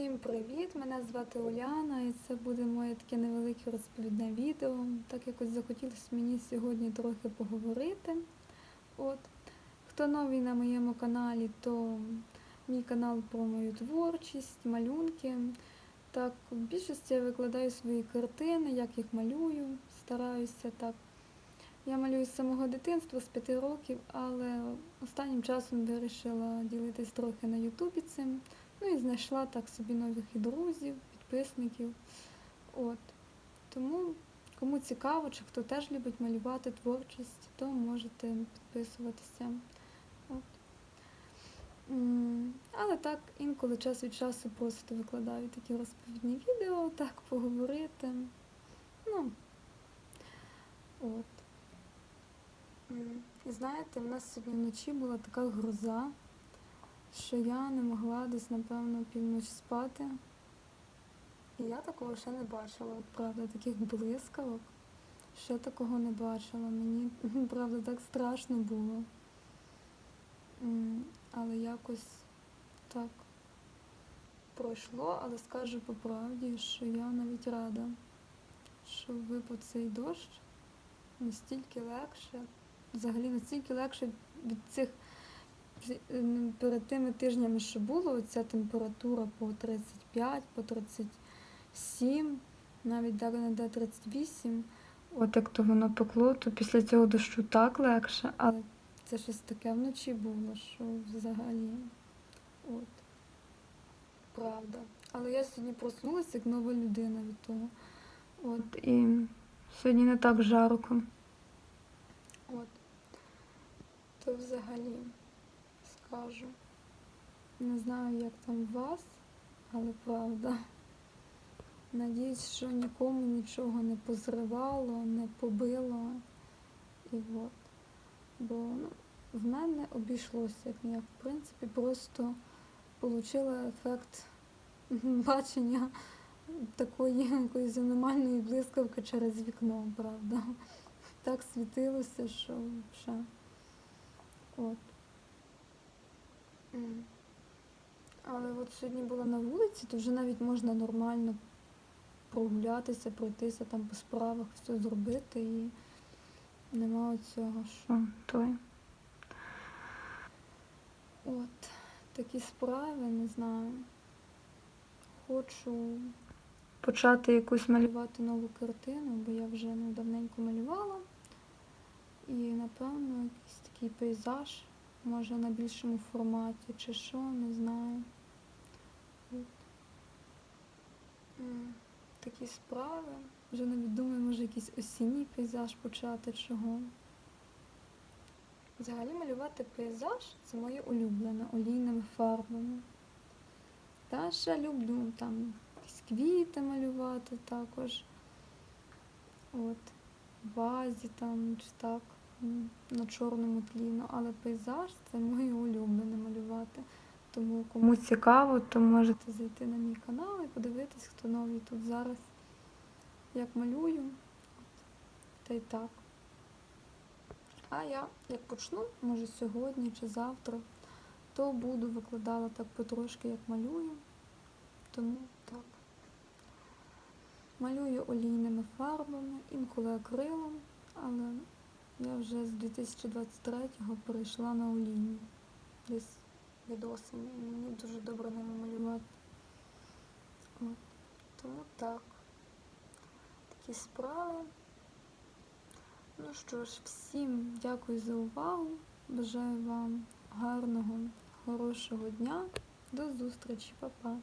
Всім привіт! Мене звати Уляна і це буде моє таке невелике розповідне відео. Так якось захотілося мені сьогодні трохи поговорити. От. Хто новий на моєму каналі, то мій канал про мою творчість, малюнки. Так, в більшості я викладаю свої картини, як їх малюю, стараюся так. Я малюю з самого дитинства, з п'яти років, але останнім часом вирішила ділитись трохи на Ютубі цим. Ну і знайшла так собі нових і друзів, підписників. От. Тому, кому цікаво, чи хто теж любить малювати творчість, то можете підписуватися. От. Але так, інколи час від часу просто викладаю такі розповідні відео, так поговорити. Ну, от. І знаєте, в нас сьогодні вночі була така гроза, що я не могла десь, напевно, півночі спати. І я такого ще не бачила, правда, таких блискавок. Ще такого не бачила. Мені, правда, так страшно було. Але якось так пройшло, але скажу по правді, що я навіть рада, що випав цей дощ настільки легше, взагалі настільки легше від цих перед тими тижнями, що було, ця температура по 35, по 37, навіть далі не де 38. От як то воно пекло, то після цього дощу так легше, але це щось таке вночі було, що взагалі. От. Правда. Але я сьогодні проснулася як нова людина від того. От і сьогодні не так жарко. От. То взагалі скажу. Не знаю, як там вас, але правда. Надіюсь, що нікому нічого не позривало, не побило. І от. Бо ну, в мене обійшлося як ніяк. В принципі, просто отримала ефект бачення такої якоїсь аномальної блискавки через вікно, правда. Так світилося, що вже. От. Але от сьогодні була на вулиці, то вже навіть можна нормально прогулятися, пройтися там по справах, все зробити і нема оцього, що той. От, такі справи, не знаю. Хочу почати якусь малювати нову картину, бо я вже ну, давненько малювала. І, напевно, якийсь такий пейзаж, може на більшому форматі чи що, не знаю. От. М, Такі справи. Вже навіть думаю, може якийсь осінній пейзаж почати чого. Взагалі малювати пейзаж це моє улюблене олійними фарбами. Та ще люблю там якісь квіти малювати також. От, вазі там чи так, на чорному тлі. Ну, але пейзаж це моє улюблене малювати. Тому кому цікаво, то можете зайти на мій канал і подивитись, хто новий тут зараз, як малюю. Та й так. А я як почну, може сьогодні чи завтра, то буду викладала так потрошки, як малюю. Тому так. Малюю олійними фарбами, інколи акрилом, але я вже з 2023-го перейшла на олійні. Десь від осені. і Мені дуже добре ними малювати. Тому так. Такі справи. Ну що ж, всім дякую за увагу. Бажаю вам гарного, хорошого дня. До зустрічі, Па-па.